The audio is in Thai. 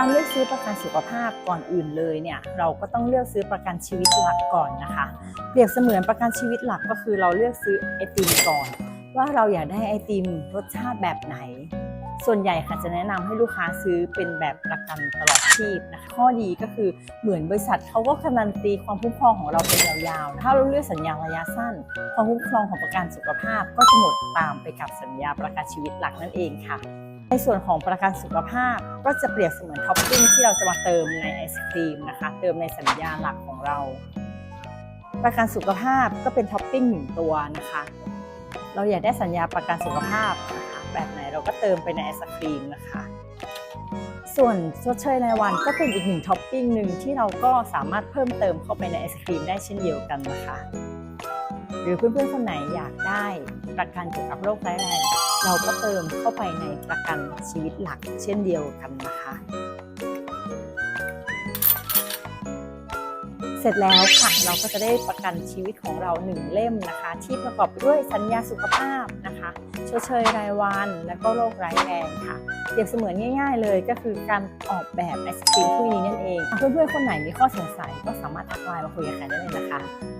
การเลือกซื้อประกันสุขภาพก่อนอื่นเลยเนี่ยเราก็ต้องเลือกซื้อประกันชีวิตหลักก่อนนะคะ เปรียบเสมือนประกันชีวิตหลักก็คือเราเลือกซื้อไอติมก่อน ว่าเราอยากได้ไอติมรสชาติแบบไหน ส่วนใหญ่ค่ะจะแนะนำให้ลูกค้าซื้อเป็นแบบประกันตลอดชีพนะคะข้อดีก็คือเหมือนบริษัทเขาก็การันตีความคุ้มครองของเราเป็นยาวๆ ถ้าเราเลือกสัญญาระยะสั้น ความคุ้มครองของประกันสุขภาพก็จะหมดตามไปกับสัญญาประกันชีวิตหลักนั่นเองค่ะ ในส่วนของประกันสุขภาพก็จะเปรียบเสมือนท็อปปิ้งที่เราจะมาเติมในไอศครีมนะคะเติมในสัญญาหลักของเรา ประกันสุขภาพก็เป็นท็อปปิ้งหนึ่งตัวนะคะ เราอยากได้สัญญาประกันสุขภาพนะคะแบบไหนเราก็เติมไปในไอศครีมนะคะ ส่วนชดเชยรายวันก็เป็นอีกหนึ่งท็อปปิ้งหนึ่งที่เราก็สามารถเพิ่มเติมเข้าไปในไอศครีมได้เช่นเดียวกันนะคะ หรือเพื่อนๆคนไหนอยากได้ประกันเกี่ยวกับโรคร้ายแรง เราก็เติมเข้าไปในประกันชีวิตหลักเช่นเดียวกันนะคะ เสร็จแล้วค่ะเราก็จะได้ประกันชีวิตของเราหนึ่งเล่มนะคะ ที่ประกอบด้วยสัญญาสุขภาพนะคะชดเชยรายวันและก็โรคร้ายแรงค่ะเปรียบเสมือนง่าย ๆ เลยก็คือการออกแบบไอศครีมถ้วยนี้นั่นเองเพื่อนๆคนไหนมีข้อสงสัยก็สามารถทักไลน์มาคุยกับใครได้เลยนะคะ